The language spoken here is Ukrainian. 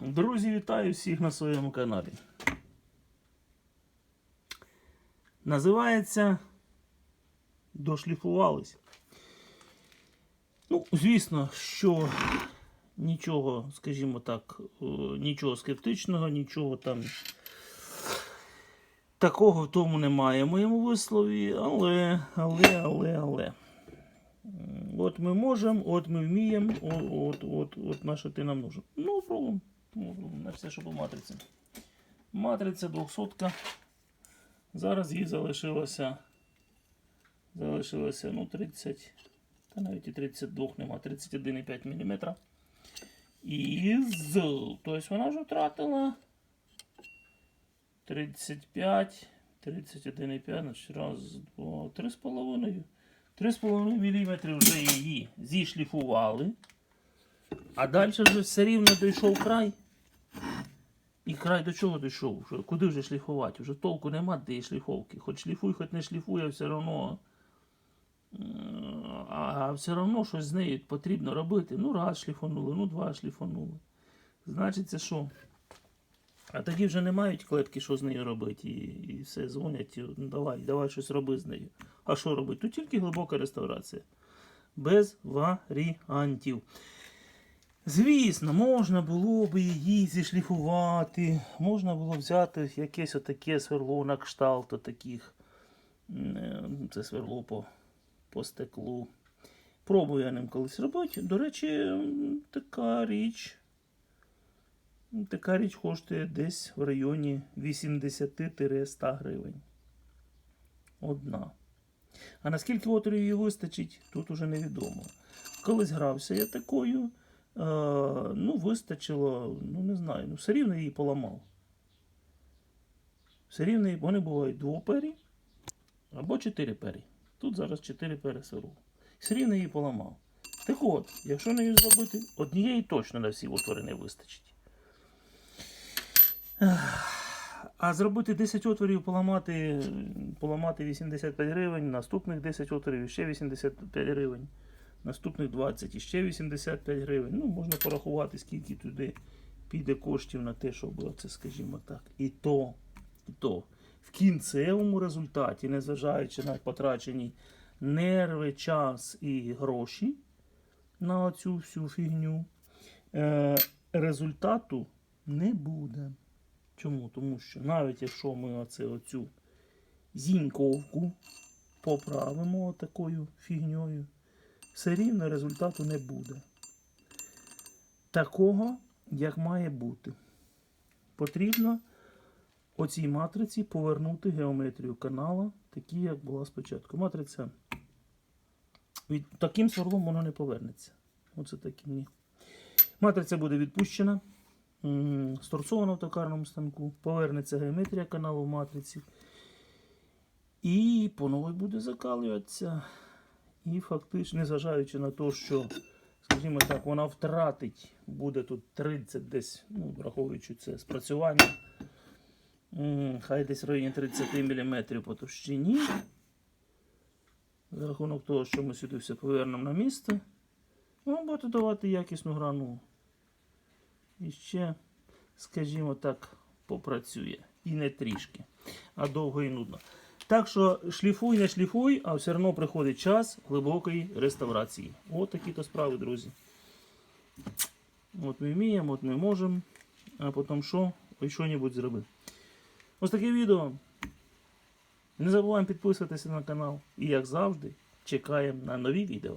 Друзі, вітаю всіх на своєму каналі. Називається Дошліфувались. Ну, звісно, що нічого, скажімо так, е, нічого скептичного, нічого там такого в тому немає в моєму вислові, але, але, але, але. От ми можемо, от ми вміємо, о- от, от, от на що ти нам нужен. Ну, пробуємо. Ну, На все, що по матриці. Матриця 200. Зараз їй залишилося. Залишилося ну, 30. Та навіть і 32 нема, 31,5 мм. І з. Тобто вона вже втратила 35, 31,5, значить раз, два, 3,5. 3,5 мм вже її зішліфували. А далі вже все рівно дійшов край. І край до чого дійшов? Куди вже шліфувати? Вже толку нема де шліфовки. Хоч шліфуй, хоч не шліфуй, а все одно. А, все одно щось з нею потрібно робити. Ну, раз шліфанули, ну два шліфанули. Значить, це що? А тоді вже не мають клепки, що з нею робити. І, і все дзвонять, ну давай, давай щось роби з нею. А що робити? Тут тільки глибока реставрація. Без варіантів. Звісно, можна було б її зішліфувати, можна було взяти якесь отаке сверло на кшталт таких. Це сверло по, по стеклу. Пробую я ним колись робити. До речі, така річ. Така річ коштує десь в районі 80-100 гривень. Одна. А наскільки отворів її вистачить, тут уже невідомо. Колись грався я такою. Е, ну, вистачило, ну не знаю, ну все рівно її поламав. Все рівно її- вони бувають двопері або чотири пері. Тут зараз чотири пері сиру. Все рівно її поламав. Так от, якщо нею зробити, однієї точно на всі отвори не вистачить. А зробити 10 отворів, поламати, поламати 85 гривень, наступних 10 отворів ще 85 гривень, наступних 20 і ще 85 гривень. Ну, можна порахувати, скільки туди піде коштів на те, щоб це, скажімо так. І то, і то в кінцевому результаті, незважаючи на потрачені нерви, час і гроші на цю всю фігню, е, результату не буде. Чому? Тому що навіть якщо ми оце, оцю зіньковку поправимо такою фігньою, все рівно результату не буде. Такого, як має бути. Потрібно оцій матриці повернути геометрію канала, такі, як була спочатку. Матриця від таким сверлом воно не повернеться. Оце таким ні. Матриця буде відпущена, сторцована в токарному станку, повернеться геометрія каналу в матриці. І по новій буде закалюватися. І фактично, незважаючи на те, що, скажімо так, вона втратить, буде тут 30 десь, ну, враховуючи це спрацювання. Хай десь в районі 30 мм по товщині. За рахунок того, що ми сюди все повернемо на місце, ну, буде давати якісну грану. І ще, скажімо так, попрацює. І не трішки, а довго і нудно. Так що шліфуй, не шліфуй, а все одно приходить час глибокої реставрації. От такі то справи, друзі. От ми вміємо, от ми можемо, а потім що? Ой, що-небудь зробити. Ось таке відео. Не забуваємо підписуватися на канал. І як завжди, чекаємо на нові відео.